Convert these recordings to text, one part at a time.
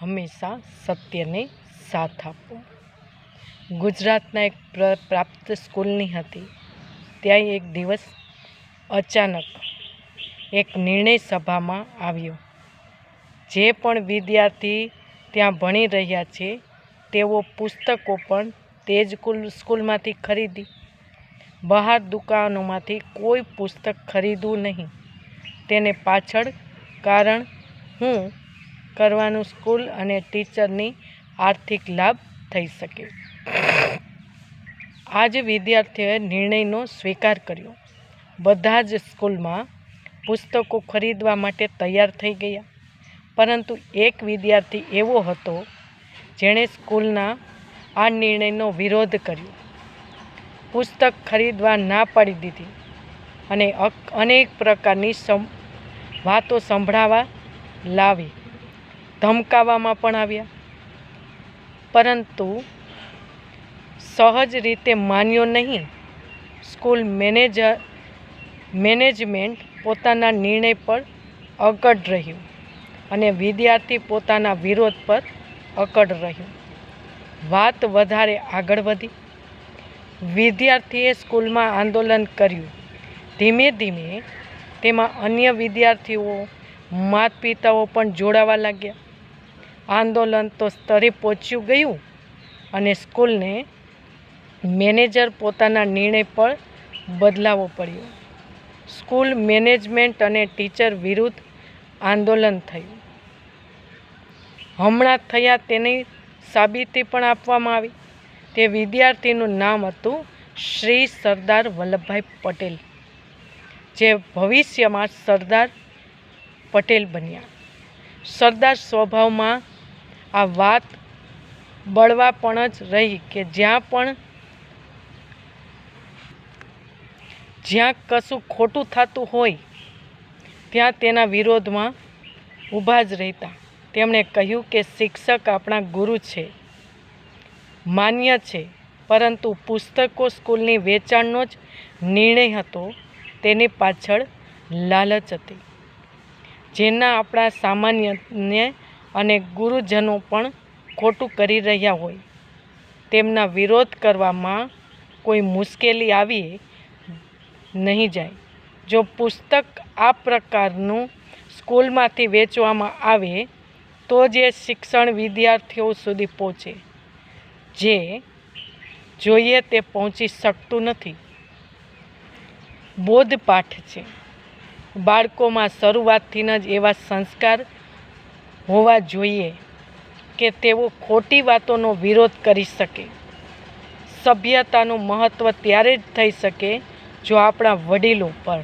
હંમેશા સત્યને સાથ આપો. ગુજરાતના એક પ્ર- પ્રાપ્ત સ્કૂલની હતી. ત્યાં એક દિવસ અચાનક એક નિર્ણય સભામાં આવ્યો. જે પણ વિદ્યાર્થી ત્યાં ભણી રહ્યા છે, તેઓ પુસ્તકો પણ તે જ કુલ- સ્કૂલમાંથી ખરીદી. બહાર દુકાનોમાંથી કોઈ પુસ્તક ખરીદવું નહીં. તેને પાછળ કારણ હું કરવાનું સ્કૂલ અને ટીચરની આર્થિક લાભ થઈ શકે. આજ વિદ્યાર્થીઓએ નિર્ણયનો સ્વીકાર કર્યો. બધા જ સ્કૂલમાં પુસ્તકો ખરીદવા માટે તૈયાર થઈ ગયા. પરંતુ એક વિદ્યાર્થી એવો હતો, જેણે સ્કૂલના આ નિર્ણયનો વિરોધ કર્યો. પુસ્તક ખરીદવા ના પાડી દીધી અને અનેક પ્રકારની વાતો સંભળાવા લાવી. ધમકાવવામાં પણ આવ્યા. પરંતુ સહજ રીતે માન્યો નહીં. સ્કૂલ મેનેજર, મેનેજમેન્ટ પોતાના નિર્ણય પર અકડ રહ્યું અને વિદ્યાર્થી પોતાના વિરોધ પર અકડ રહ્યું. વાત વધારે આગળ વધી. વિદ્યાર્થીએ સ્કૂલમાં આંદોલન કર્યું. ધીમે ધીમે તેમાં અન્ય વિદ્યાર્થીઓ માતા પિતાઓ પણ જોડાવા લાગ્યા. આંદોલન તો સ્તરે પહોંચ્યું ગયું અને સ્કૂલને મેનેજર પોતાના નિર્ણય પર બદલાવો પડ્યો. સ્કૂલ મેનેજમેન્ટ અને ટીચર વિરુદ્ધ આંદોલન થયું. હમણાં થયા તેની સાબિતી પણ આપવામાં આવી. તે વિદ્યાર્થીનું નામ હતું શ્રી સરદાર વલ્લભભાઈ પટેલ, જે ભવિષ્યમાં સરદાર પટેલ બન્યા. સરદાર સ્વભાવમાં આ વાત બળવા પણ જ રહી કે જ્યાં પણ જ્યાં કશું ખોટું થતું હોય, ત્યાં તેના વિરોધમાં ઊભા જ રહેતા. તેમણે કહ્યું કે શિક્ષક આપણા ગુરુ છે, માન્ય છે, પરંતુ પુસ્તકો સ્કૂલની વેચાણનો જ નિર્ણય હતો, તેની પાછળ લાલચ હતી. જેના આપણા સામાન્યને અને ગુરુજનો પણ ખોટું કરી રહ્યા હોય. તેમના વિરોધ કરવામાં કોઈ મુશ્કેલી આવી નહીં જાય. જો પુસ્તક આ પ્રકારનું સ્કૂલમાંથી વેચવામાં આવે, તો જે શિક્ષણ વિદ્યાર્થીઓ સુધી પહોંચે. જે જોઈએ તે પહોંચી શકતું નથી. બોધપાઠ છે. બાળકોમાં શરૂઆતથી જ એવા સંસ્કાર હોવા જોઈએ કે તેઓ ખોટી વાતોનો વિરોધ કરી શકે. સભ્યતાનું મહત્ત્વ ત્યારે જ થઈ શકે જો આપણા વડીલો પર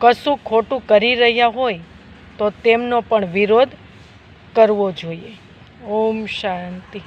કશું ખોટું કરી રહ્યા હોય તો તેમનો પણ વિરોધ કરવો જોઈએ. ઓમ શાંતિ.